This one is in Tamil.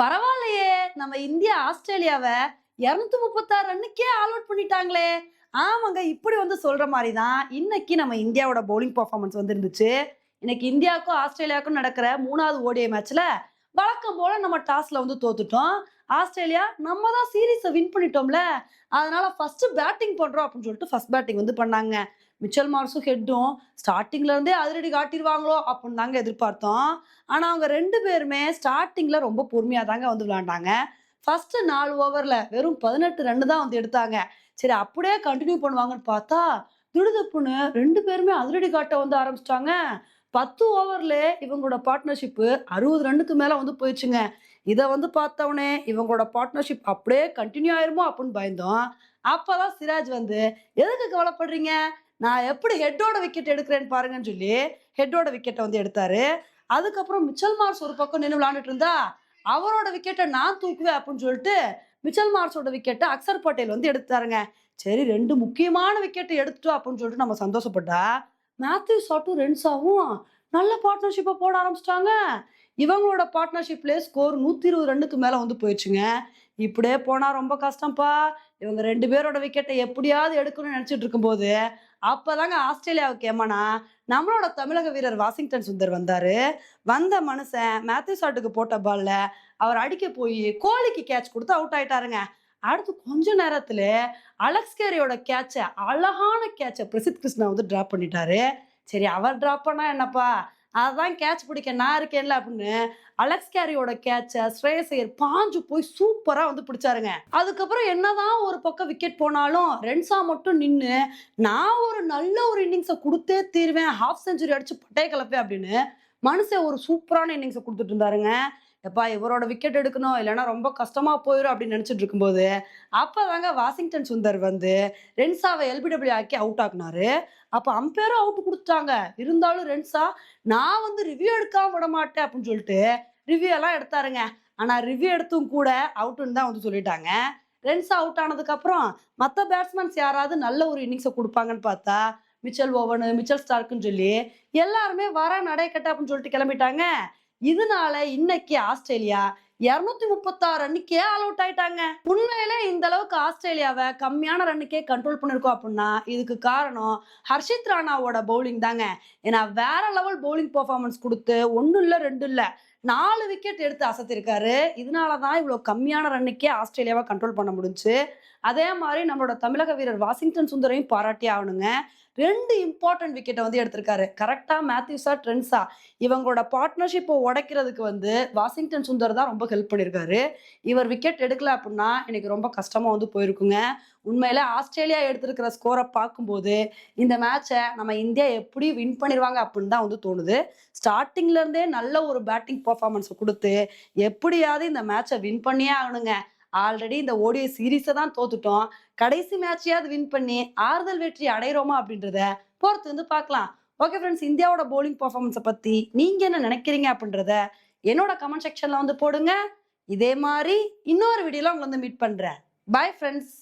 பரவாயில்லையே. நம்ம இந்தியா ஆஸ்திரேலியாவை இரநூத்தி முப்பத்தாறு ரன்னுக்கே ஆல் அவுட் பண்ணிட்டாங்களே. ஆமாங்க இப்படி வந்து சொல்ற மாதிரி தான் இன்னைக்கு நம்ம இந்தியாவோட பவுலிங் பர்ஃபார்மன்ஸ் வந்து இருந்துச்சு இன்னைக்கு இந்தியாவுக்கும் ஆஸ்திரேலியாவுக்கும் நடக்கிற மூணாவது ஓடிஐ மேட்ச்ல வழக்கம் போல நம்ம டாஸ்ல வந்து தோத்துட்டோம். ஆஸ்திரேலியா நம்ம தான் சீரீஸை வின் பண்ணிட்டோம்ல. அதனால ஃபர்ஸ்ட் பேட்டிங் பண்றோம் அப்படின்னு சொல்லிட்டு ஃபர்ஸ்ட் பேட்டிங் வந்து பண்ணாங்க. மிச்சல் மார்ஸும் ஹெட்டும் ஸ்டார்டிங்ல இருந்தே அதிரடி காட்டிடுவாங்களோ அப்படின்னு தாங்க எதிர்பார்த்தோம். ஆனா அவங்க ரெண்டு பேருமே ஸ்டார்டிங்ல ரொம்ப பொறுமையா தாங்க வந்து விளையாண்டாங்க. ஃபர்ஸ்ட் நாலு ஓவர்ல வெறும் பதினெட்டு ரன் தான் வந்து எடுத்தாங்க. சரி அப்படியே கண்டினியூ பண்ணுவாங்கன்னு பார்த்தா திடுதப்புன்னு ரெண்டு பேருமே அதிரடி காட்ட வந்து ஆரம்பிச்சிட்டாங்க. பத்து ஓவர்ல இவங்களோட பார்ட்னர்ஷிப்பு அறுபது ரன்னுக்கு மேல வந்து போயிடுச்சுங்க. இதை வந்து பார்த்தவொடனே இவங்களோட பார்ட்னர்ஷிப் அப்படியே கண்டினியூ ஆயிருமோ அப்படின்னு பயந்தோம். அப்பதான் சிராஜ் வந்து எதுக்கு கவலைப்படுறீங்க? நான் எப்படி ஹெட்டோட விக்கெட் எடுக்கிறேன்னு பாருங்கன்னு சொல்லி ஹெட்டோட விக்கெட்டை வந்து எடுத்தாரு. அதுக்கப்புறம் மிச்சல் மார்ஸ் ஒரு பக்கம் நின்று விளாண்டுட்டு இருந்தா அவரோட விக்கெட்டை நான் தூக்குவேன் அப்படின்னு சொல்லிட்டு மிச்சல் மார்ஸோட விக்கெட்டை அக்சர் பட்டேல் வந்து எடுத்தாருங்க. சரி ரெண்டு முக்கியமான விக்கெட்டை எடுத்துட்டோம் அப்படின்னு சொல்லிட்டு நம்ம சந்தோஷப்பட்டா மேத்யூ சாட்டும் ரென்ஸாவும் நல்ல பார்ட்னர்ஷிப்பை போட ஆரம்பிச்சிட்டாங்க. இவங்களோட பார்ட்னர்ஷிப்லேயே ஸ்கோர் நூற்றி இருபது ரன்னுக்கு மேலே வந்து போயிடுச்சுங்க. இப்படியே போனால் ரொம்ப கஷ்டம்ப்பா இவங்க ரெண்டு பேரோட விக்கெட்டை எப்படியாவது எடுக்கணும்னு நினச்சிட்டு இருக்கும்போது அப்போதாங்க ஆஸ்திரேலியாவுக்கு ஏமானா நம்மளோட தமிழக வீரர் வாஷிங்டன் சுந்தர் வந்தார். வந்த மனுஷன் மேத்யூ சாட்டுக்கு போட்ட பாலில் அவர் அடிக்க போய் கோலிக்கு கேட்ச் கொடுத்து அவுட் ஆயிட்டாருங்க. அடுத்து கொஞ்ச நேரத்துல அலெக்ஸ் கேரியோட கேட்சை அழகான கேட்சை பிரசித் கிருஷ்ணா வந்து டிராப் பண்ணிட்டாரு. சரி அவர் டிராப் பண்ணா என்னப்பா? அதான் கேட்ச் பிடிக்க நான் இருக்கேன்ல அப்படின்னு அலெக்ஸ் கேரியோட கேட்சை ஸ்ரேயசையர் பாஞ்சு போய் சூப்பராக வந்து பிடிச்சாருங்க. அதுக்கப்புறம் என்னதான் ஒரு பக்கம் விக்கெட் போனாலும் ரென்ஸா மட்டும் நின்று நான் ஒரு நல்ல ஒரு இன்னிங்ஸை கொடுத்தே தீருவேன் ஹாஃப் செஞ்சுரி அடிச்சு பட்டைய கலப்பேன் அப்படின்னு மனுஷன் ஒரு சூப்பரான இன்னிங்ஸை கொடுத்துட்டு இருந்தாருங்க. எப்பா இவரோட விக்கெட் எடுக்கணும் இல்லைன்னா ரொம்ப கஷ்டமா போயிடும் அப்படின்னு நினைச்சிட்டு இருக்கும்போது அப்பதாங்க வாஷிங்டன் சுந்தர் வந்து ரென்சாவை எல்பிடபிள்யூ ஆக்கி அவுட் ஆக்குனாரு. அப்போ அம்பேரும் அவுட் கொடுத்துட்டாங்க. இருந்தாலும் ரென்சா நான் வந்து ரிவ்யூ எடுக்காம விட மாட்டேன் அப்படின்னு சொல்லிட்டு ரிவ்யூ எல்லாம் எடுத்தாருங்க. ஆனால் ரிவ்யூ எடுத்தும் கூட அவுட்டுன்னு தான் வந்து சொல்லிட்டாங்க. ரென்ஸா அவுட் ஆனதுக்கப்புறம் மற்ற பேட்ஸ்மேன்ஸ் யாராவது நல்ல ஒரு இன்னிங்ஸை கொடுப்பாங்கன்னு பார்த்தா மிச்சல் ஓவனு மிச்சல் ஸ்டார்க்குன்னு சொல்லி எல்லாருமே வர நடைக்கட்ட அப்படின்னு சொல்லிட்டு கிளம்பிட்டாங்க. இதனால இன்னைக்கு ஆஸ்திரேலியா இருநூத்தி முப்பத்தாறு ரன்னுக்கே ஆல் அவுட் ஆயிட்டாங்க. உண்மையில இந்த அளவுக்கு ஆஸ்திரேலியாவை கம்மியான ரன்னுக்கே கண்ட்ரோல் பண்ணிருக்கோம் அப்படின்னா இதுக்கு காரணம் ஹர்ஷித் ராணாவோட பவுலிங் தாங்க. ஏன்னா வேற லெவல் பவுலிங் பெர்ஃபார்மன்ஸ் கொடுத்து ஒன்றும் இல்லை ரெண்டு இல்லை நாலு விக்கெட் எடுத்து அசத்திருக்காரு. இதனால தான் இவ்வளோ கம்மியான ரன்னுக்கே ஆஸ்திரேலியாவை கண்ட்ரோல் பண்ண முடிஞ்சுச்சு அதே மாதிரி நம்மளோட தமிழக வீரர் வாஷிங்டன் சுந்தரையும் பாராட்டி ஆகணுங்க. ரெண்டு இம்பார்ட்டன்ட் விக்கெட்டை வந்து எடுத்திருக்காரு. கரெக்டாக மேத்யூஸா ட்ரென்ஸா இவங்களோட பார்ட்னர்ஷிப்பை உடைக்கிறதுக்கு வந்து வாஷிங்டன் சுந்தர் தான் ரொம்ப ஹெல்ப் பண்ணியிருக்காரு இவர் விக்கெட் எடுக்கல அப்படின்னா எனக்கு ரொம்ப கஷ்டமாக வந்து போயிருக்குங்க. உண்மையில ஆஸ்திரேலியா எடுத்திருக்கிற ஸ்கோரை பார்க்கும்போது இந்த மேட்சை நம்ம இந்தியா எப்படி வின் பண்ணிடுவாங்க அப்படின்னு தான் வந்து தோணுது. ஸ்டார்டிங்லேருந்தே நல்ல ஒரு பேட்டிங் பர்ஃபார்மன்ஸை கொடுத்து எப்படியாவது இந்த மேட்சை வின் பண்ணியே ஆகணுங்க. ஆல்ரெடி இந்த ஓடிஐ சீரீஸை தான் தோத்துட்டோம். கடைசி மேட்சையாவது வின் பண்ணி ஆறுதல் வெற்றி அடையிறோமா அப்படின்றத பொறுத்து வந்து பார்க்கலாம். ஓகே ஃப்ரெண்ட்ஸ் இந்தியாவோட போலிங் பர்ஃபார்மன்ஸை பற்றி நீங்கள் என்ன நினைக்கிறீங்க அப்படின்றத என்னோட கமெண்ட் செக்ஷனில் வந்து போடுங்க. இதே மாதிரி இன்னொரு வீடியோவில் உங்களை வந்து மீட் பண்ணுறேன் பாய் ஃப்ரெண்ட்ஸ்